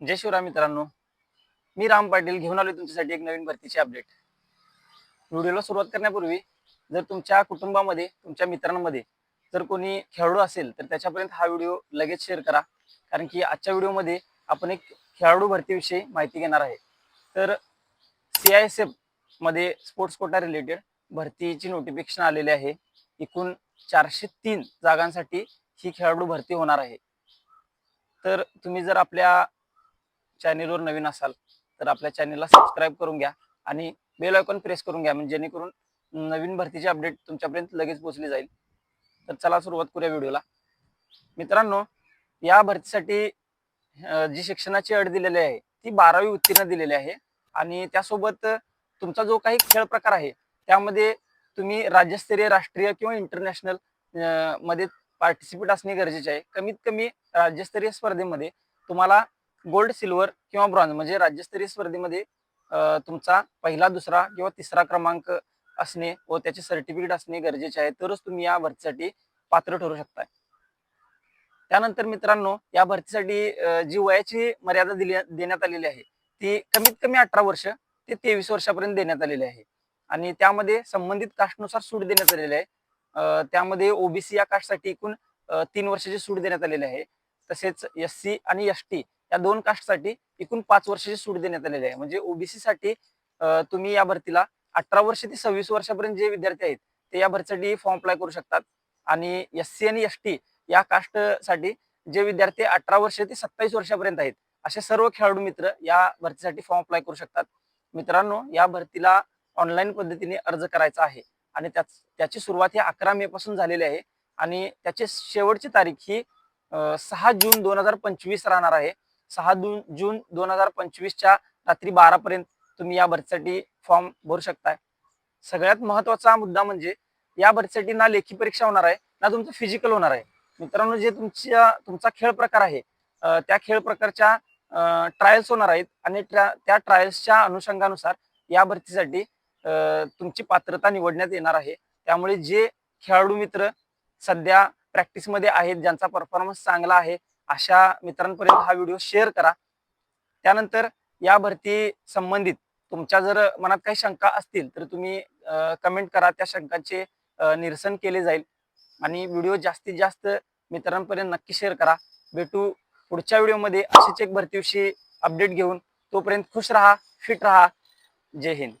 जय शिवराम मित्रांनो. मी राम पाटील घेऊन आलो तुमच्यासाठी एक नवीन भरतीची अपडेट व्हिडिओला सुरुवात करण्यापूर्वी जर तुमच्या कुटुंबामध्ये तुमच्या मित्रांमध्ये जर कोणी खेळाडू असेल तर त्याच्यापर्यंत हा व्हिडिओ लगेच शेअर करा. कारण की आजच्या व्हिडिओमध्ये आपण एक खेळाडू भरतीविषयी माहिती घेणार आहे. तर सी आय एस एफमध्ये स्पोर्ट्स कोटा रिलेटेड भरतीची नोटिफिकेशन आलेली आहे. एकूण चारशे तीन जागांसाठी ही खेळाडू भरती होणार आहे. तर तुम्ही जर आपल्या चॅनेलवर नवीन असाल तर आपल्या चॅनेलला सबस्क्राईब करून घ्या आणि बेल आयकॉन प्रेस करून घ्या म्हणजे जेणेकरून नवीन भरतीची अपडेट तुमच्यापर्यंत लगेच पोहोचली जाईल. तर चला सुरुवात करूया व्हिडिओला मित्रांनो या भरतीसाठी जी शिक्षणाची अट दिलेली आहे ती बारावी उत्तीर्ण दिलेली आहे आणि त्यासोबत तुमचा जो काही खेळ प्रकार आहे त्यामध्ये तुम्ही राज्यस्तरीय राष्ट्रीय किंवा इंटरनॅशनलमध्ये पार्टिसिपेट असणे गरजेचे आहे. कमीत कमी राज्यस्तरीय स्पर्धेमध्ये तुम्हाला गोल्ड सिल्वर किंवा ब्रॉन्झ म्हणजे राज्यस्तरीय स्पर्धेमध्ये तुमचा पहिला दुसरा किंवा तिसरा क्रमांक असणे व त्याचे सर्टिफिकेट असणे गरजेचे आहे. तरच तुम्ही या भरतीसाठी पात्र ठरू शकताय. त्यानंतर मित्रांनो या भरतीसाठी जी वयाची मर्यादा दिली देण्यात आलेली आहे ती कमीत कमी अठरा वर्ष ते तेवीस वर्षापर्यंत देण्यात आलेली आहे. आणि त्यामध्ये संबंधित कास्टनुसार सूट देण्यात आलेली आहे. त्यामध्ये ओबीसी या कास्टसाठी एकूण तीन वर्षाची सूट देण्यात आलेली आहे. तसेच एस सी आणि एस टी या दोन कास्टसाठी एकूण पाच वर्षाची सूट देण्यात आलेली आहे. म्हणजे ओबीसी साठी तुम्ही या भरतीला अठरा वर्ष ते सव्वीस वर्षापर्यंत जे विद्यार्थी आहेत ते या भरतीसाठी फॉर्म अप्लाय करू शकतात. आणि एस सी आणि एस टी या कास्टसाठी जे विद्यार्थी अठरा वर्ष ते सत्तावीस वर्षापर्यंत आहेत असे सर्व खेळाडू मित्र या भरतीसाठी फॉर्म अप्लाय करू शकतात. मित्रांनो या भरतीला ऑनलाईन पद्धतीने अर्ज करायचा आहे आणि त्याच त्याची सुरुवात ही अकरा मे पासून झालेली आहे. आणि त्याची शेवटची तारीख ही सहा जून दोन हजार पंचवीस राहणार आहे. सहा जून जून दोन हजार पंचवीसच्या रात्री बारा पर्यंत तुम्ही या भरतीसाठी फॉर्म भरू शकताय. सगळ्यात महत्त्वाचा मुद्दा म्हणजे या भरतीसाठी ना लेखी परीक्षा होणार आहे ना तुमचं फिजिकल होणार आहे. मित्रांनो जे तुमच्या तुमचा खेळ प्रकार आहे त्या खेळ प्रकारच्या ट्रायल्स होणार आहेत आणि त्या- त्या ट्रायल्सच्या अनुषंगानुसार या भरतीसाठी तुमची पात्रता निवडण्यात येणार आहे. त्यामुळे जे खेळाडू मित्र सध्या प्रॅक्टिसमध्ये आहेत ज्यांचा परफॉर्मन्स चांगला आहे अशा मित्रांपर्यंत हा व्हिडिओ शेअर करा. त्यानंतर या भरती संबंधित तुमच्या जर मनात काही शंका असतील तर तुम्ही कमेंट करा. त्या शंकांचे निरसन केले जाईल. आणि व्हिडिओ जास्तीत जास्त मित्रांपर्यंत नक्की शेअर करा. भेटू पुढच्या व्हिडिओमध्ये. अशीच एक भरतीविषयी अपडेट घेऊन तोपर्यंत खुश राहा फिट राहा. जय हिंद.